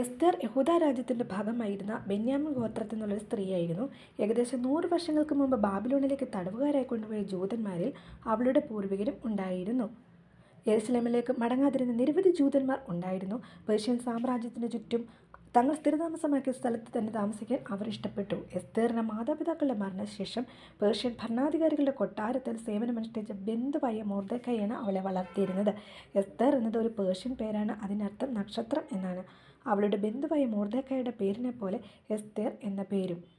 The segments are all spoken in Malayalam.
എസ്തർ യഹൂദ രാജ്യത്തിന്റെ ഭാഗമായിരുന്ന ബെന്യാമിൻ ഗോത്രത്തിൽ നിന്നുള്ളൊരു സ്ത്രീയായിരുന്നു. ഏകദേശം നൂറ് വർഷങ്ങൾക്ക് മുമ്പ് ബാബിലോണിലേക്ക് തടവുകാരായി കൊണ്ടുപോയ ജൂതന്മാരിൽ അവളുടെ പൂർവികരും ഉണ്ടായിരുന്നു. യെരുസലേമിലേക്ക് മടങ്ങാതിരുന്ന നിരവധി ജൂതന്മാർ ഉണ്ടായിരുന്നു. പേർഷ്യൻ സാമ്രാജ്യത്തിന് ചുറ്റും തങ്ങൾ സ്ഥിരതാമസമാക്കിയ സ്ഥലത്ത് തന്നെ താമസിക്കാൻ അവർ ഇഷ്ടപ്പെട്ടു. എസ്തേറിന മാതാപിതാക്കളുടെ മരണശേഷം പേർഷ്യൻ ഭരണാധികാരികളുടെ കൊട്ടാരത്തിൽ സേവനമനുഷ്ഠിച്ച ബന്ധുവായ മോർദക്കായാണ് അവളെ വളർത്തിയിരുന്നത്. എസ്തേർ എന്നത് ഒരു പേർഷ്യൻ പേരാണ്. അതിനർത്ഥം നക്ഷത്രം എന്നാണ്. അവളുടെ ബന്ധുവായ മോർദക്കായുടെ പേരിനെ പോലെ എസ്തേർ എന്ന പേരും.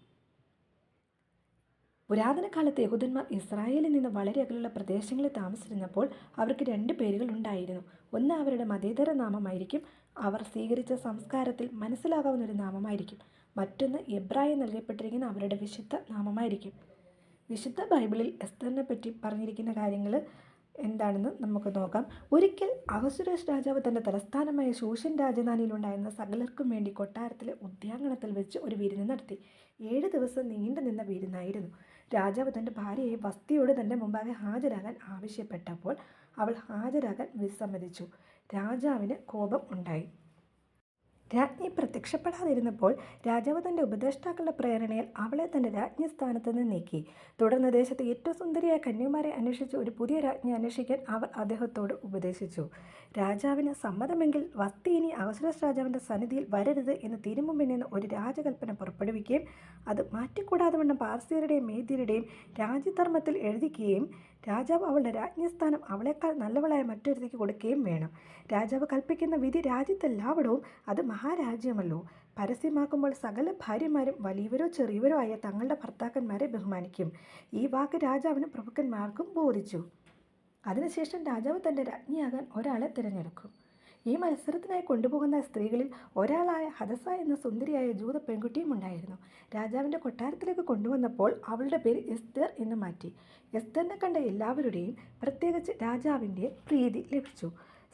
പുരാതന കാലത്ത് യഹൂദന്മാർ ഇസ്രായേലിൽ നിന്ന് വളരെ അകലുള്ള പ്രദേശങ്ങളിൽ താമസിച്ചിരുന്നപ്പോൾ അവർക്ക് രണ്ട് പേരുകൾ ഉണ്ടായിരുന്നു. ഒന്ന് അവരുടെ മതേതര നാമമായിരിക്കും. അവർ സ്വീകരിച്ച സംസ്കാരത്തിൽ മനസ്സിലാകാവുന്ന ഒരു നാമമായിരിക്കും. മറ്റൊന്ന് എബ്രായ നൽകപ്പെട്ടിരിക്കുന്ന അവരുടെ വിശുദ്ധ നാമമായിരിക്കും. വിശുദ്ധ ബൈബിളിൽ എസ്തറിനെ പറ്റി പറഞ്ഞിരിക്കുന്ന കാര്യങ്ങൾ എന്താണെന്ന് നമുക്ക് നോക്കാം. ഒരിക്കൽ അഹസുരേഷ് രാജാവ് തന്റെ തലസ്ഥാനമായ ശൂഷൻ രാജധാനിയിലുണ്ടായിരുന്ന സകലർക്കും വേണ്ടി കൊട്ടാരത്തിലെ ഉദ്യാങ്കണത്തിൽ വെച്ച് ഒരു വിരുന്ന് നടത്തി. ഏഴ് ദിവസം നീണ്ടു നിന്ന വിരുന്നായിരുന്നു. രാജാവ് തന്റെ ഭാര്യയെ വസ്തിയോട് തന്റെ മുമ്പാകെ ഹാജരാകാൻ ആവശ്യപ്പെട്ടപ്പോൾ അവൾ ഹാജരാകാൻ വിസമ്മതിച്ചു. രാജാവിന് കോപം ഉണ്ടായി. രാജ്ഞി പ്രത്യക്ഷപ്പെടാതിരുന്നപ്പോൾ രാജാവ് തന്റെ ഉപദേഷ്ടാക്കളുടെ പ്രേരണയിൽ അവളെ തന്റെ രാജ്ഞി സ്ഥാനത്ത് നിന്ന് നീക്കി. തുടർന്ന് ദേശത്തെ ഏറ്റവും സുന്ദരിയായ കന്യമാരെ അന്വേഷിച്ച് ഒരു പുതിയ രാജ്ഞി അന്വേഷിക്കാൻ അവർ അദ്ദേഹത്തോട് ഉപദേശിച്ചു. രാജാവിന് സമ്മതമെങ്കിൽ വസ്തി ഇനി അവസരസ് രാജാവിന്റെ സന്നിധിയിൽ വരരുത് എന്ന് തിരുമുമ്പിൽ നിന്ന് ഒരു രാജകൽപ്പന പുറപ്പെടുവിക്കുകയും അത് മാറ്റിക്കൂടാതെ വണ്ണം പാർസിയരുടെയും മേദ്യരുടെയും രാജ്യധർമ്മത്തിൽ എഴുതിക്കുകയും രാജാവ് അവളുടെ രാജ്ഞിസ്ഥാനം അവളെക്കാൾ നല്ലവളായ മറ്റൊരുത്തേക്ക് കൊടുക്കുകയും വേണം. രാജാവ് കൽപ്പിക്കുന്ന വിധി രാജ്യത്തെല്ലാവിടവും അത് മഹാരാജ്യമല്ലോ. പരസ്യമാക്കുമ്പോൾ സകല ഭാര്യമാരും വലിയവരോ ചെറിയവരോ ആയ തങ്ങളുടെ ഭർത്താക്കന്മാരെ ബഹുമാനിക്കും. ഈ വാക്ക് രാജാവിനും പ്രഭുക്കന്മാർക്കും ബോധിച്ചു. അതിനുശേഷം രാജാവ് തന്റെ രാജ്ഞിയാകാൻ ഒരാളെ തിരഞ്ഞെടുക്കും. ഈ മത്സരത്തിനായി കൊണ്ടുപോകുന്ന സ്ത്രീകളിൽ ഒരാളായ ഹദസ എന്ന സുന്ദരിയായ ജൂത പെൺകുട്ടിയും ഉണ്ടായിരുന്നു. രാജാവിന്റെ കൊട്ടാരത്തിലേക്ക് കൊണ്ടുവന്നപ്പോൾ അവളുടെ പേര് എസ്തർ എന്ന് മാറ്റി. എസ്തറിനെ കണ്ട എല്ലാവരുടെയും പ്രത്യേകിച്ച് രാജാവിന്റെ പ്രീതി ലഭിച്ചു.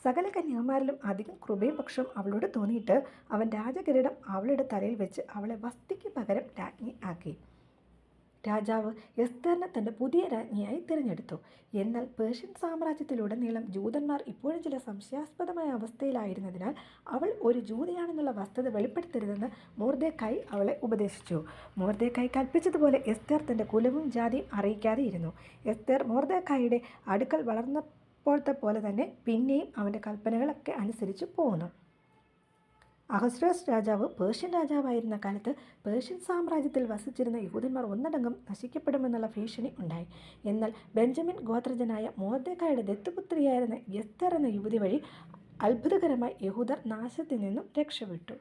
സകല കന്യാമാരിലും അധികം കൃപയും പക്ഷം അവളോട് തോന്നിയിട്ട് അവൻ രാജകിരീടം അവളുടെ തലയിൽ വെച്ച് അവളെ വസ്തിക്ക് പകരം രാജ്ഞി ആക്കി. രാജാവ് എസ്തറിനെ തന്റെ പുതിയ രാജ്ഞിയായി തിരഞ്ഞെടുത്തു. എന്നാൽ പേർഷ്യൻ സാമ്രാജ്യത്തിലുടനീളം ജൂതന്മാർ ഇപ്പോഴും ചില സംശയാസ്പദമായ അവസ്ഥയിലായിരുന്നതിനാൽ അവൾ ഒരു ജൂതയാണെന്നുള്ള വസ്തുത വെളിപ്പെടുത്തരുതെന്ന് മോർദേക്കായി അവളെ ഉപദേശിച്ചു. മോർദേക്കായി കൽപ്പിച്ചതുപോലെ എസ്തർ തന്റെ കുലവും ജാതിയും അറിയിക്കാതെ ഇരുന്നു എസ്തർ മോർദേക്കായിയുടെ അടുക്കൽ വളർന്നപ്പോഴത്തെ പോലെ തന്നെ പിന്നെയും അവന്റെ കൽപ്പനകളൊക്കെ അനുസരിച്ച് പോകുന്നു അഹസ്രോസ് രാജാവ് പേർഷ്യൻ രാജാവായിരുന്ന കാലത്ത് പേർഷ്യൻ സാമ്രാജ്യത്തിൽ വസിച്ചിരുന്ന യഹൂദന്മാർ ഒന്നടങ്കം നശിക്കപ്പെടുമെന്നുള്ള ഭീഷണി ഉണ്ടായി. എന്നാൽ ബെഞ്ചമിൻ ഗോത്രജനായ മോർദേക്കായുടെ ദത്തുപുത്രിയായിരുന്ന എസ്തർ എന്ന യുവതി വഴി അത്ഭുതകരമായി യഹൂദർ നാശത്തിൽ നിന്നും രക്ഷപ്പെട്ടു.